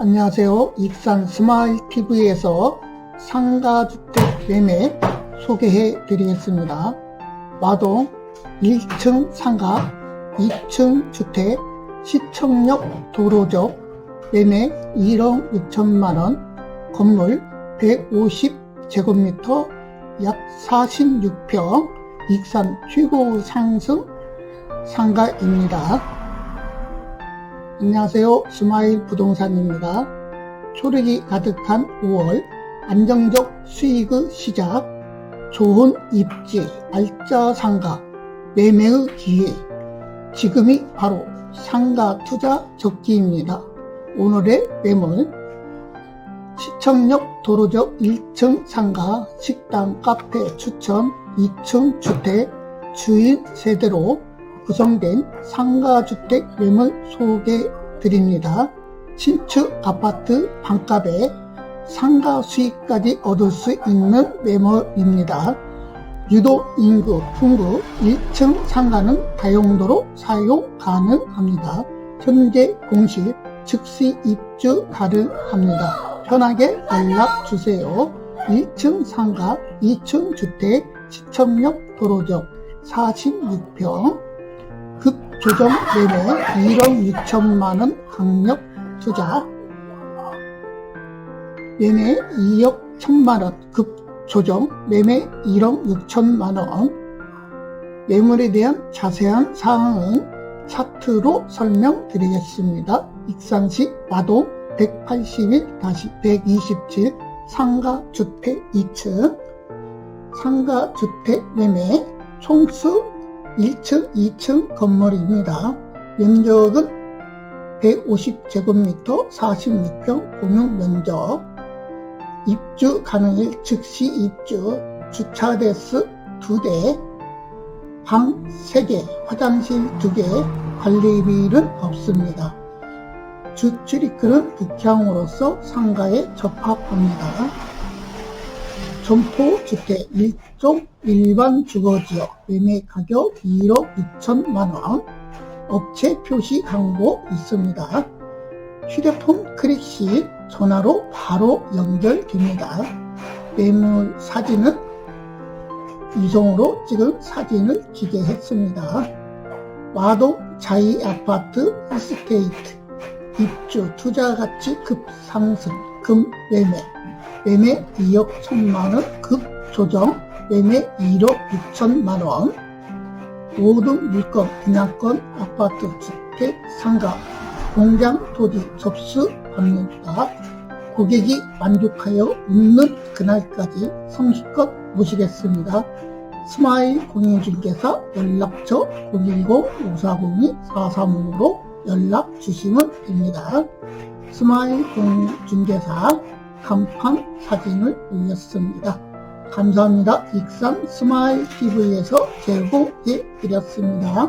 안녕하세요. 익산 스마일 TV에서 상가주택 매매 소개해 드리겠습니다. 마동 1층 상가 2층 주택 시청역 도로적 매매 1억 6천만원 건물 150제곱미터 약 46평 익산 최고 상승 상가입니다. 안녕하세요. 스마일 부동산입니다. 초록이 가득한 5월 안정적 수익의 시작 좋은 입지 알짜 상가 매매의 기회 지금이 바로 상가 투자 적기입니다. 오늘의 매물 시청역 도로적 1층 상가 식당 카페 추천 2층 주택 주인 세대로 구성된 상가주택 매물 소개 드립니다. 신축 아파트 반값에 상가 수익까지 얻을 수 있는 매물입니다. 유도 인구 풍부 1층 상가는 다용도로 사용 가능합니다. 현재 공실 즉시 입주 가능합니다. 편하게 연락 주세요. 1층 상가 2층 주택 시청역 도로적 46평 급 조정 매매 1억 6천만 원 강력 투자. 매매 2억 1천만 원 급조정. 매매 1억 6천만 원. 매물에 대한 자세한 사항은 차트로 설명드리겠습니다. 익산시 마동 181-127 상가주택 2층. 상가주택 매매 총수 1층, 2층 건물입니다. 면적은 150제곱미터 46평 공용 면적 입주 가능일 즉시 입주 주차데스 2대 방 3개 화장실 2개 관리비는 없습니다. 주출입구는 북향으로서 상가에 접합합니다. 점포 주택 1종 일반 주거지역 매매 가격 1억 2천만원 업체 표시 광고 있습니다. 휴대폰 클릭 시 전화로 바로 연결됩니다. 매물 사진은 이성으로 찍은 사진을 기재했습니다. 와동 자이 아파트 이스테이트 입주 투자 가치 급상승 금 매매. 매매 2억 1천만원 급 조정 매매 1억 6천만원. 모든 물건 분양권 아파트 주택 상가 공장 토지 접수 받는다. 고객이 만족하여 웃는 그날까지 성실껏 모시겠습니다. 스마일 공인중개사 연락처 010-540-435로 연락 주시면 됩니다. 스마일 공인중개사 간판 사진을 올렸습니다. 감사합니다. 익산 스마일 TV에서 제공해 드렸습니다.